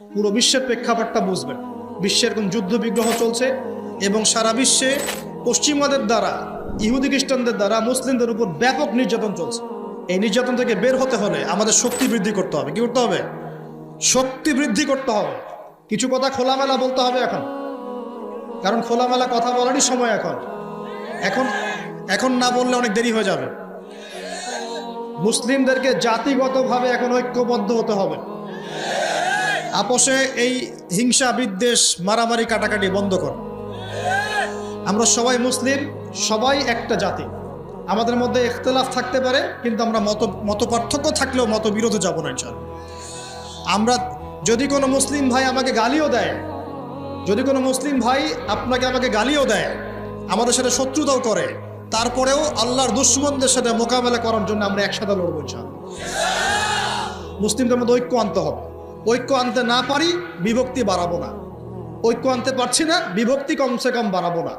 পুরো বিশ্বের প্রেক্ষাপটটা বুঝবেন। বিশ্বের কোন যুদ্ধ বিগ্রহ চলছে এবং সারা বিশ্বে পশ্চিমাদের দ্বারা, ইহুদি খ্রিস্টানদের দ্বারা, মুসলিমদের উপর ব্যাপক নির্যাতন চলছে। এই নির্যাতন থেকে বের হতে হলে আমাদের শক্তি বৃদ্ধি করতে হবে। কি করতে হবে? শক্তি বৃদ্ধি করতে হবে। কিছু কথা খোলামেলা বলতে হবে এখন। কারণ খোলামেলা কথা বলারই সময় এখন। এখন এখন না বললে অনেক দেরি হয়ে যাবে। মুসলিমদেরকে জাতিগতভাবে এখন ঐক্যবদ্ধ হতে হবে। আপোষে এই হিংসা, বিদ্বেষ, মারামারি, কাটাকাটি বন্ধ কর। আমরা সবাই মুসলিম, সবাই একটা জাতি। আমাদের মধ্যে ইখতলাফ থাকতে পারে, কিন্তু আমরা মত মত পার্থক্য থাকলেও মত বিরোধে যাব না, ইনশাল্লাহ। আমরা যদি কোনো মুসলিম ভাই আমাকে গালিও দেয়, যদি কোনো মুসলিম ভাই আপনাকে আমাকে গালিও দেয়, আমাদের সাথে শত্রুতাও করে, তারপরেও আল্লাহর দুশ্মনদের সাথে মোকাবেলা করার জন্য আমরা একসাথে লড়বো, ইনশাল্লাহ। মুসলিমদের মধ্যে ঐক্য আনতে হবে। ঐক্য আনতে না পারি, বিভক্তি বাড়াবো না। ঐক্য আনতে পারছি না, বিভক্তি কমসে কম বাড়াবো না।